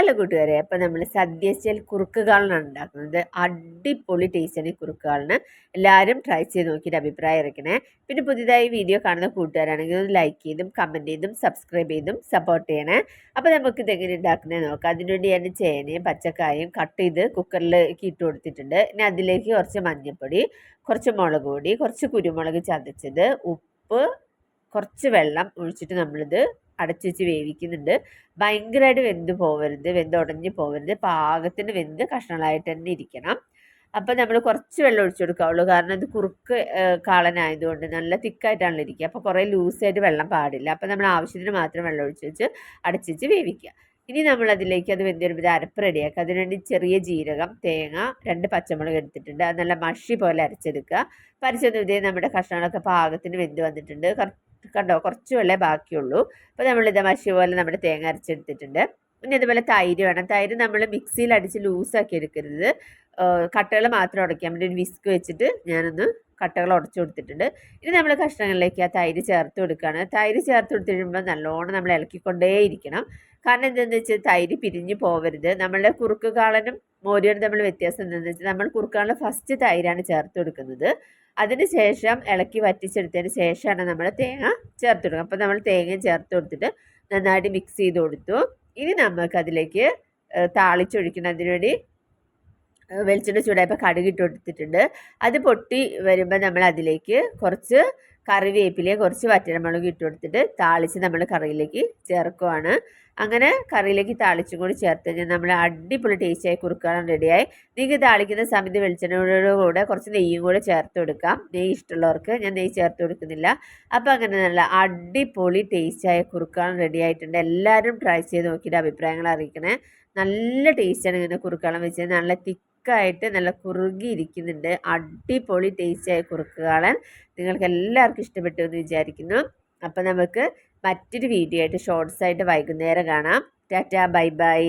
Hello കൂട്ടുകാരെ. അപ്പം നമ്മൾ കുറുക്ക് കാളനാണ് ഉണ്ടാക്കുന്നത്. അടിപൊളി ടേസ്റ്റാണ് ഈ കുറുക്ക് എല്ലാവരും ട്രൈ ചെയ്ത് നോക്കിയിട്ട് അഭിപ്രായം ഇറക്കണേ പിന്നെ പുതിയതായി വീഡിയോ കാണുന്ന കൂട്ടുകാരാണെങ്കിൽ ഒന്ന് ലൈക്ക് ചെയ്തും കമന്റ് ചെയ്തും സബ്സ്ക്രൈബ് ചെയ്തും സപ്പോർട്ട് ചെയ്യണേ. അപ്പോൾ നമുക്ക് ഇതെങ്ങനെ ഉണ്ടാക്കുന്നത് നോക്കാം. അതിനുവേണ്ടി ഞാൻ ചേനയും പച്ചക്കായും കട്ട് ചെയ്ത് കുക്കറിലേക്ക് ഇട്ട് കൊടുത്തിട്ടുണ്ട്. ഇനി അതിലേക്ക് കുറച്ച് മഞ്ഞൾപ്പൊടി കുറച്ച് മുളക് പൊടി കുറച്ച് കുരുമുളക് ചതച്ചത് ഉപ്പ് കുറച്ച് വെള്ളം ഒഴിച്ചിട്ട് നമ്മളിത് അടച്ചു വെച്ച് വേവിക്കുന്നുണ്ട്. ഭയങ്കരമായിട്ട് വെന്ത് പോകരുത് വെന്ത് ഉടഞ്ഞ് പോകരുത് പാകത്തിന് വെന്ത് കഷ്ണങ്ങളായിട്ട് തന്നെ ഇരിക്കണം. അപ്പോൾ നമ്മൾ കുറച്ച് വെള്ളം ഒഴിച്ചു കൊടുക്കാവുള്ളൂ. കാരണം ഇത് കുറുക്ക് കാളനായതുകൊണ്ട് നല്ല തിക്കായിട്ടാണല്ലോ ഇരിക്കുക. അപ്പോൾ കുറേ ലൂസായിട്ട് വെള്ളം പാടില്ല. അപ്പോൾ നമ്മൾ ആവശ്യത്തിന് മാത്രം വെള്ളം ഒഴിച്ച് വെച്ച് അടച്ചു വെച്ച് വേവിക്കുക. ഇനി നമ്മൾ അതിലേക്ക് അത് വെന്ത് വരുമ്പോൾ അരപ്പ് റെഡിയാക്കുക. അതിനുവേണ്ടി ചെറിയ ജീരകം തേങ്ങ രണ്ട് പച്ചമുളക് എടുത്തിട്ടുണ്ട്. അത് നല്ല മഷി പോലെ അരച്ചെടുക്കുക. പരിച്ചൊന്നും ഇതേ നമ്മുടെ കഷ്ണങ്ങളൊക്കെ പാകത്തിന് വെന്ത് വന്നിട്ടുണ്ട്. കണ്ടോ? കുറച്ച് വെള്ളേ ബാക്കിയുള്ളൂ. അപ്പോൾ നമ്മളിത് മഷി പോലെ നമ്മുടെ തേങ്ങ അരച്ചെടുത്തിട്ടുണ്ട്. പിന്നെ അതുപോലെ തൈര് വേണം. തൈര് നമ്മൾ മിക്സിയിൽ അടിച്ച് ലൂസാക്കി എടുക്കരുത്. കട്ടകൾ മാത്രം ഉടയ്ക്കാൻ വേണ്ടി ഒരു വിസ്ക് വെച്ചിട്ട് ഞാനൊന്ന് കട്ടകൾ ഉടച്ചു കൊടുത്തിട്ടുണ്ട്. ഇനി നമ്മൾ കഷ്ണങ്ങളിലേക്ക് ആ തൈര് ചേർത്ത് കൊടുക്കുകയാണ്. തൈര് ചേർത്ത് കൊടുത്തിട്ടുമ്പോൾ നല്ലോണം നമ്മൾ ഇളക്കിക്കൊണ്ടേയിരിക്കണം. കാരണം എന്താണെന്ന് വെച്ചാൽ തൈര് പിരിഞ്ഞു പോവരുത്. നമ്മളുടെ കുറുക്ക് കാളനും മോരിയോടും തമ്മിൽ വ്യത്യാസം എന്താണെന്ന് വെച്ചാൽ നമ്മൾ കുറുക്കാളിന് ഫസ്റ്റ് തൈരാണ് ചേർത്ത് കൊടുക്കുന്നത്. അതിന് ശേഷം ഇളക്കി വറ്റിച്ചെടുത്തതിന് ശേഷമാണ് നമ്മൾ തേങ്ങ ചേർത്ത് കൊടുക്കുക. അപ്പോൾ നമ്മൾ തേങ്ങ ചേർത്ത് കൊടുത്തിട്ട് നന്നായിട്ട് മിക്സ് ചെയ്ത് കൊടുത്തു. ഇനി നമുക്ക് അതിലേക്ക് താളിച്ചൊഴിക്കുന്നതിന് വേണ്ടി വെളിച്ചെണ്ണ ചൂടായപ്പോൾ കടുക് ഇട്ട് കൊടുത്തിട്ടുണ്ട്. അത് പൊട്ടി വരുമ്പോൾ നമ്മൾ അതിലേക്ക് കുറച്ച് കറിവേപ്പിലയും കുറച്ച് വറ്റൽമുളക് ഇട്ട് കൊടുത്തിട്ട് താളിച്ച് നമ്മൾ കറിയിലേക്ക് ചേർക്കുവാണ്. അങ്ങനെ കറിയിലേക്ക് താളിച്ചും കൂടി ചേർത്ത് കഴിഞ്ഞാൽ നമ്മൾ അടിപൊളി ടേസ്റ്റായി കുറുക്കാൻ റെഡിയായി നിങ്ങൾക്ക് താളിക്കുന്ന സമയത്ത് വെളിച്ചെണ്ണയോട് കൂടെ കുറച്ച് നെയ്യും കൂടെ ചേർത്ത് കൊടുക്കാം. നെയ്യ് ഇഷ്ടമുള്ളവർക്ക് ഞാൻ നെയ്യ് ചേർത്ത് കൊടുക്കുന്നില്ല. അപ്പോൾ അങ്ങനെ നല്ല അടിപൊളി ടേസ്റ്റായ കുറുക്കാൻ റെഡി ആയിട്ടുണ്ട്. എല്ലാവരും ട്രൈ ചെയ്ത് നോക്കിയിട്ട് അഭിപ്രായങ്ങൾ അറിയിക്കണേ. നല്ല ടേസ്റ്റാണ് ഇങ്ങനെ കുറുക്കാളം വെച്ചത് നല്ല തിക്കായിട്ട് നല്ല കുറുകിയിരിക്കുന്നുണ്ട്. അടിപൊളി ടേസ്റ്റായ കുറുക്കുകാളൻ നിങ്ങൾക്ക് എല്ലാവർക്കും ഇഷ്ടപ്പെട്ടു എന്ന് വിചാരിക്കുന്നു. അപ്പം നമുക്ക് മറ്റൊരു വീഡിയോ ആയിട്ട് ഷോർട്സ് ആയിട്ട് വൈകുന്നേരം കാണാം. Tata bye bye